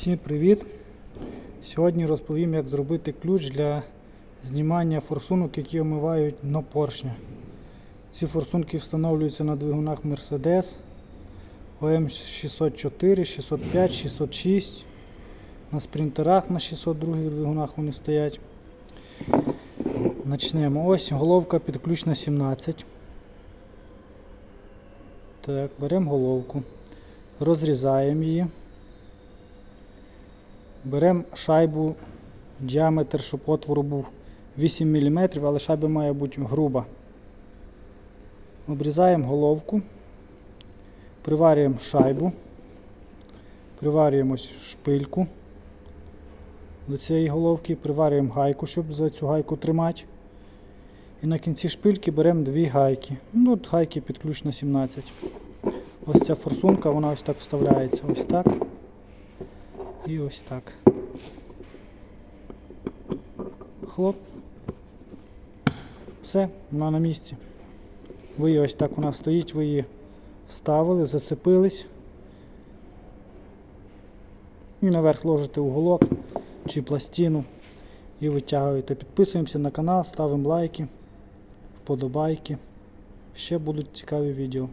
Всім привіт! Сьогодні розповім, як зробити ключ для знімання форсунок, які омивають дно поршня. Ці форсунки встановлюються на двигунах Mercedes ОМ 604, 605, 606. На спринтерах на 602 двигунах вони стоять. Начнемо. Ось головка під ключ на 17. Так, беремо головку, розрізаємо її. Беремо шайбу, діаметр, щоб отвору був 8 мм, але шайба має бути груба. Обрізаємо головку, приварюємо шайбу, приварюємо шпильку до цієї головки, приварюємо гайку, щоб за цю гайку тримати. І на кінці шпильки беремо дві гайки. Ну, от гайки під ключ на 17. Ось ця форсунка, вона ось так вставляється. Ось так. І ось так. Хлоп. Все, вона на місці. Ви її ось так вона стоїть, ви її вставили, зацепились. І наверх ложите уголок чи пластину і витягуєте. Підписуємося на канал, ставимо лайки, вподобайки. Ще будуть цікаві відео.